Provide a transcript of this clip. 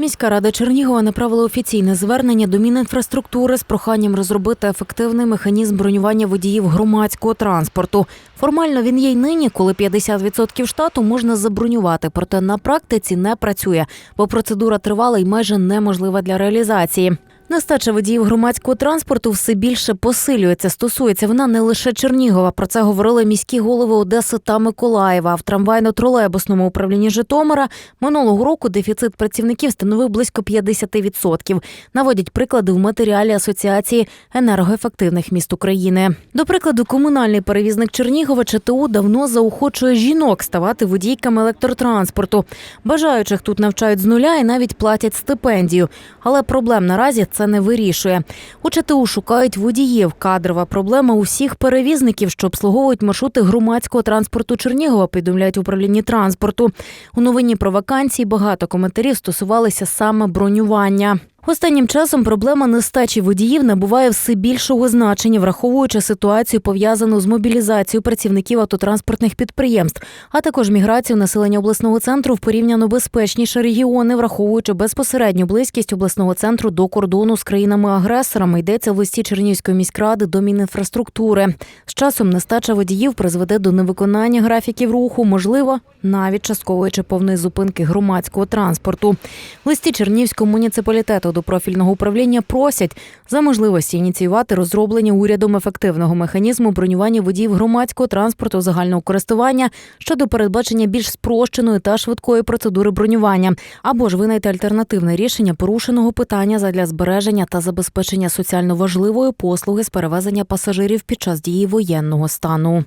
Міська рада Чернігова направила офіційне звернення до Мінінфраструктури з проханням розробити ефективний механізм бронювання водіїв громадського транспорту. Формально він є й нині, коли 50% штату можна забронювати, проте на практиці не працює, бо процедура тривала і майже неможлива для реалізації. Нестача водіїв громадського транспорту все більше посилюється. Стосується вона не лише Чернігова. Про це говорили міські голови Одеси та Миколаєва. В трамвайно-тролейбусному управлінні Житомира минулого року дефіцит працівників становив близько 50%. Наводять приклади в матеріалі Асоціації енергоефективних міст України. До прикладу, комунальний перевізник Чернігова ЧТУ давно заохочує жінок ставати водійками електротранспорту. Бажаючих тут навчають з нуля і навіть платять стипендію. Але проблем наразі це не вирішує. У ЧТУ шукають водіїв. Кадрова проблема усіх перевізників, що обслуговують маршрути громадського транспорту Чернігова, повідомляють управлінні транспорту. У новині про вакансії багато коментарів стосувалися саме бронювання. Останнім часом проблема нестачі водіїв набуває все більшого значення, враховуючи ситуацію пов'язану з мобілізацією працівників автотранспортних підприємств, а також міграцію населення обласного центру в порівняно безпечніші регіони, враховуючи безпосередню близькість обласного центру до кордону з країнами-агресорами. Йдеться в листі Чернігівської міськради до Мінінфраструктури. З часом нестача водіїв призведе до невиконання графіків руху, можливо, навіть часткової чи повної зупинки громадського транспорту. В листі Чернігівського муніципалітету до профільного управління просять за можливості ініціювати розроблення урядом ефективного механізму бронювання водіїв громадського транспорту загального користування щодо передбачення більш спрощеної та швидкої процедури бронювання, або ж винайти альтернативне рішення порушеного питання задля збереження та забезпечення соціально важливої послуги з перевезення пасажирів під час дії воєнного стану.